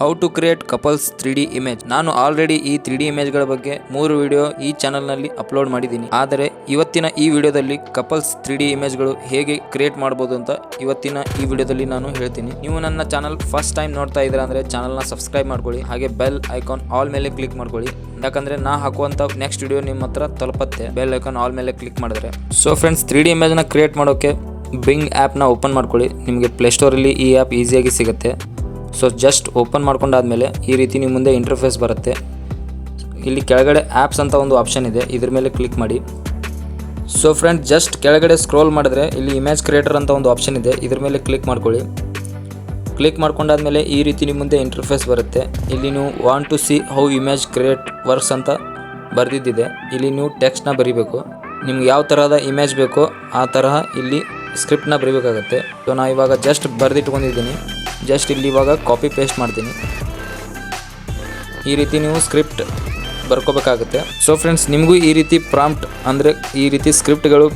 How to create couples three D image ನಾನು already ಈ three D ಇಮೇಜ್ಗಳ ಬಗ್ಗೆ ಮೂರು ವಿಡಿಯೋ ಈ ಚಾನಲ್ನಲ್ಲಿ ಅಪ್ಲೋಡ್ ಮಾಡಿದ್ದೀನಿ. ಆದರೆ ಇವತ್ತಿನ ಈ ವಿಡಿಯೋದಲ್ಲಿ ಕಪಲ್ಸ್ ತ್ರೀ ಡಿ ಇಮೇಜ್ಗಳು ಹೇಗೆ ಕ್ರಿಯೇಟ್ ಮಾಡ್ಬೋದು ಅಂತ ಇವತ್ತಿನ ಈ ವಿಡಿಯೋದಲ್ಲಿ ನಾನು ಹೇಳ್ತೀನಿ. ನೀವು ನನ್ನ ಚಾನಲ್ ಫಸ್ಟ್ ಟೈಮ್ ನೋಡ್ತಾ ಇದ್ದೀರಾ ಅಂದರೆ ಚಾನಲ್ನ ಸಬ್ಸ್ಕ್ರೈಬ್ ಮಾಡ್ಕೊಳ್ಳಿ. ಹಾಗೆ ಬೆಲ್ ಐಕಾನ್ ಆಲ್ ಮೇಲೆ ಕ್ಲಿಕ್ ಮಾಡ್ಕೊಳ್ಳಿ. ಯಾಕಂದ್ರೆ ನಾ ಹಾಕುವಂಥ ನೆಕ್ಸ್ಟ್ ವಿಡಿಯೋ ನಿಮ್ಮ ಹತ್ರ ತಲುಪತ್ತೆ. ಬೆಲ್ ಐಕಾನ್ ಆಲ್ ಮೇಲೆ ಕ್ಲಿಕ್ ಮಾಡಿದ್ರೆ. ಸೊ ಫ್ರೆಂಡ್ಸ್ ತ್ರೀ ಡಿ ಇಮೇಜ್ನ ಕ್ರಿಯೇಟ್ ಮಾಡೋಕ್ಕೆ ಬಿಂಗ್ ಆ್ಯಪ್ನ ಓಪನ್ ಮಾಡ್ಕೊಳ್ಳಿ. ನಿಮಗೆ ಪ್ಲೇಸ್ಟೋರಲ್ಲಿ ಈ ಆ್ಯಪ್ ಈಸಿಯಾಗಿ ಸಿಗುತ್ತೆ. ಸೊ ಜಸ್ಟ್ ಓಪನ್ ಮಾಡ್ಕೊಂಡಾದ್ಮೇಲೆ ಈ ರೀತಿ ನಿಮ್ಮ ಮುಂದೆ ಇಂಟರ್ಫೇಸ್ ಬರುತ್ತೆ. ಇಲ್ಲಿ ಕೆಳಗಡೆ ಆ್ಯಪ್ಸ್ ಅಂತ ಒಂದು ಆಪ್ಷನ್ ಇದೆ. ಇದ್ರ ಮೇಲೆ ಕ್ಲಿಕ್ ಮಾಡಿ. ಸೊ ಫ್ರೆಂಡ್ ಜಸ್ಟ್ ಕೆಳಗಡೆ ಸ್ಕ್ರೋಲ್ ಮಾಡಿದ್ರೆ ಇಲ್ಲಿ ಇಮೇಜ್ ಕ್ರಿಯೇಟರ್ ಅಂತ ಒಂದು ಆಪ್ಷನ್ ಇದೆ. ಇದ್ರ ಮೇಲೆ ಕ್ಲಿಕ್ ಮಾಡ್ಕೊಳ್ಳಿ. ಕ್ಲಿಕ್ ಮಾಡ್ಕೊಂಡಾದ್ಮೇಲೆ ಈ ರೀತಿ ನಿಮ್ಮ ಮುಂದೆ ಇಂಟರ್ಫೇಸ್ ಬರುತ್ತೆ. ಇಲ್ಲಿ ನೀವು want to see how image create works ಅಂತ ಬರೆದಿದ್ದಿದೆ. ಇಲ್ಲಿ ನೀವು ಟೆಕ್ಸ್ಟ್ನ ಬರಿಬೇಕು. ನಿಮ್ಗೆ ಯಾವ ತರಹದ ಇಮೇಜ್ ಬೇಕೋ ಆ ತರಹ ಇಲ್ಲಿ ಸ್ಕ್ರಿಪ್ಟ್ನ ಬರಿಬೇಕಾಗತ್ತೆ. ಸೊ ನಾನು ಇವಾಗ ಜಸ್ಟ್ ಬರೆದಿಟ್ಕೊಂಡಿದ್ದೀನಿ. ಜಸ್ಟ್ ಇಲ್ಲಿ ಇವಾಗ ಕಾಪಿ ಪೇಸ್ಟ್ ಮಾಡ್ತೀನಿ. ಈ ರೀತಿ ನೀವು ಸ್ಕ್ರಿಪ್ಟ್ ಬರ್ಕೋಬೇಕಾಗುತ್ತೆ. ಸೊ ಫ್ರೆಂಡ್ಸ್ ನಿಮಗೂ ಈ ರೀತಿ ಪ್ರಾಂಪ್ಟ್ ಅಂದರೆ ಈ ರೀತಿ ಸ್ಕ್ರಿಪ್ಟ್ಗಳು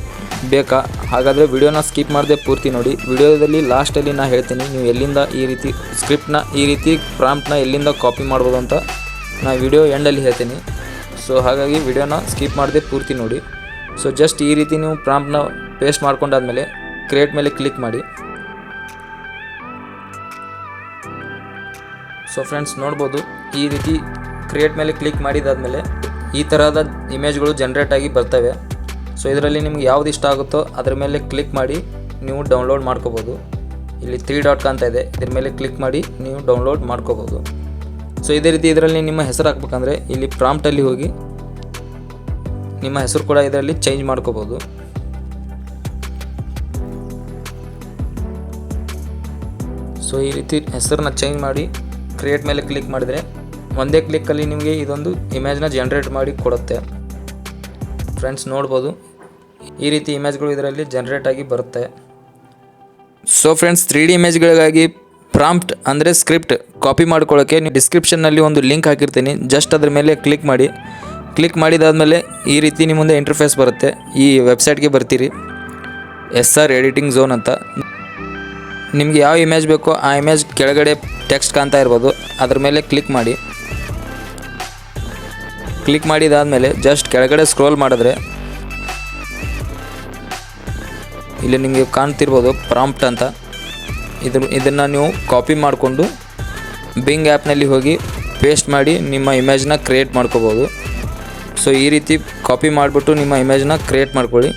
ಬೇಕಾ? ಹಾಗಾದರೆ ವಿಡಿಯೋನ ಸ್ಕಿಪ್ ಮಾಡದೆ ಪೂರ್ತಿ ನೋಡಿ. ವಿಡಿಯೋದಲ್ಲಿ ಲಾಸ್ಟಲ್ಲಿ ನಾನು ಹೇಳ್ತೀನಿ, ನೀವು ಎಲ್ಲಿಂದ ಈ ರೀತಿ ಸ್ಕ್ರಿಪ್ಟ್ನ ಈ ರೀತಿ ಪ್ರಾಂಪ್ಟ್ನ ಎಲ್ಲಿಂದ ಕಾಪಿ ಮಾಡ್ಬೋದು ಅಂತ ನಾನು ವಿಡಿಯೋ ಎಂಡಲ್ಲಿ ಹೇಳ್ತೀನಿ. ಸೊ ಹಾಗಾಗಿ ವಿಡಿಯೋನ ಸ್ಕಿಪ್ ಮಾಡದೆ ಪೂರ್ತಿ ನೋಡಿ. ಸೊ ಜಸ್ಟ್ ಈ ರೀತಿ ನೀವು ಪ್ರಾಂಪ್ಟ್ನ ಪೇಸ್ಟ್ ಮಾಡ್ಕೊಂಡಾದ್ಮೇಲೆ ಕ್ರಿಯೇಟ್ ಮೇಲೆ ಕ್ಲಿಕ್ ಮಾಡಿ. ಸೊ ಫ್ರೆಂಡ್ಸ್ ನೋಡ್ಬೋದು. ಈ ರೀತಿ ಕ್ರಿಯೇಟ್ ಮೇಲೆ ಕ್ಲಿಕ್ ಮಾಡಿದಾದಮೇಲೆ ಈ ಥರದ ಇಮೇಜ್ಗಳು ಜನ್ರೇಟ್ ಆಗಿ ಬರ್ತವೆ. ಸೊ ಇದರಲ್ಲಿ ನಿಮ್ಗೆ ಯಾವ್ದು ಇಷ್ಟ ಆಗುತ್ತೋ ಅದ್ರ ಮೇಲೆ ಕ್ಲಿಕ್ ಮಾಡಿ ನೀವು ಡೌನ್ಲೋಡ್ ಮಾಡ್ಕೋಬೋದು. ಇಲ್ಲಿ ತ್ರೀ ಡಾಟ್ ಕಾಣ್ತಾ ಇದೆ. ಇದ್ರ ಮೇಲೆ ಕ್ಲಿಕ್ ಮಾಡಿ ನೀವು ಡೌನ್ಲೋಡ್ ಮಾಡ್ಕೋಬೋದು. ಸೊ ಇದೇ ರೀತಿ ಇದರಲ್ಲಿ ನಿಮ್ಮ ಹೆಸರು ಹಾಕ್ಬೇಕಂದ್ರೆ ಇಲ್ಲಿ ಪ್ರಾಂಪ್ಟಲ್ಲಿ ಹೋಗಿ ನಿಮ್ಮ ಹೆಸರು ಕೂಡ ಇದರಲ್ಲಿ ಚೇಂಜ್ ಮಾಡ್ಕೋಬೋದು. ಸೊ ಈ ರೀತಿ ಹೆಸರನ್ನ ಚೇಂಜ್ ಮಾಡಿ ಕ್ರಿಯೇಟ್ ಮೇಲೆ ಕ್ಲಿಕ್ ಮಾಡಿದರೆ ಒಂದೇ ಕ್ಲಿಕ್ಕಲ್ಲಿ ನಿಮಗೆ ಇದೊಂದು ಇಮೇಜ್ನ ಜನ್ರೇಟ್ ಮಾಡಿ ಕೊಡುತ್ತೆ. ಫ್ರೆಂಡ್ಸ್ ನೋಡ್ಬೋದು. ಈ ರೀತಿ ಇಮೇಜ್ಗಳು ಇದರಲ್ಲಿ ಜನ್ರೇಟ್ ಆಗಿ ಬರುತ್ತೆ. ಸೊ ಫ್ರೆಂಡ್ಸ್ ತ್ರೀ ಡಿ ಇಮೇಜ್ಗಳಿಗಾಗಿ ಪ್ರಾಂಪ್ಟ್ ಅಂದರೆ ಸ್ಕ್ರಿಪ್ಟ್ ಕಾಪಿ ಮಾಡ್ಕೊಳ್ಳೋಕ್ಕೆ ನೀವು ಡಿಸ್ಕ್ರಿಪ್ಷನ್ನಲ್ಲಿ ಒಂದು ಲಿಂಕ್ ಹಾಕಿರ್ತೀನಿ. ಜಸ್ಟ್ ಅದ್ರ ಮೇಲೆ ಕ್ಲಿಕ್ ಮಾಡಿ. ಕ್ಲಿಕ್ ಮಾಡಿದಾದ್ಮೇಲೆ ಈ ರೀತಿ ನಿಮ್ಮ ಮುಂದೆ ಇಂಟರ್ಫೇಸ್ ಬರುತ್ತೆ. ಈ ವೆಬ್ಸೈಟ್ಗೆ ಬರ್ತೀರಿ. ಎಸ್ ಆರ್ ಎಡಿಟಿಂಗ್ ಝೋನ್ ಅಂತ. ನಿಮ್ಗೆ ಯಾವ ಇಮೇಜ್ ಬೇಕೋ ಆ ಇಮೇಜ್ ಕೆಳಗಡೆ ಟೆಕ್ಸ್ಟ್ ಕಾಣ್ತಾ ಇರ್ಬೋದು. ಅದ್ರ ಮೇಲೆ ಕ್ಲಿಕ್ ಮಾಡಿ. ಕ್ಲಿಕ್ ಮಾಡಿದಾದ್ಮೇಲೆ ಜಸ್ಟ್ ಕೆಳಗಡೆ ಸ್ಕ್ರೋಲ್ ಮಾಡಿದ್ರೆ ಇಲ್ಲಿ ನಿಮಗೆ ಕಾಣ್ತಿರ್ಬೋದು ಪ್ರಾಂಪ್ಟ್ ಅಂತ. ಇದ್ರ ಇದನ್ನು ನೀವು ಕಾಪಿ ಮಾಡಿಕೊಂಡು ಬಿಂಗ್ ಆ್ಯಪ್ನಲ್ಲಿ ಹೋಗಿ ಪೇಸ್ಟ್ ಮಾಡಿ ನಿಮ್ಮ ಇಮೇಜ್ನ ಕ್ರಿಯೇಟ್ ಮಾಡ್ಕೋಬೋದು. ಸೊ ಈ ರೀತಿ ಕಾಪಿ ಮಾಡಿಬಿಟ್ಟು ನಿಮ್ಮ ಇಮೇಜ್ನ ಕ್ರಿಯೇಟ್ ಮಾಡ್ಕೊಳ್ಳಿ.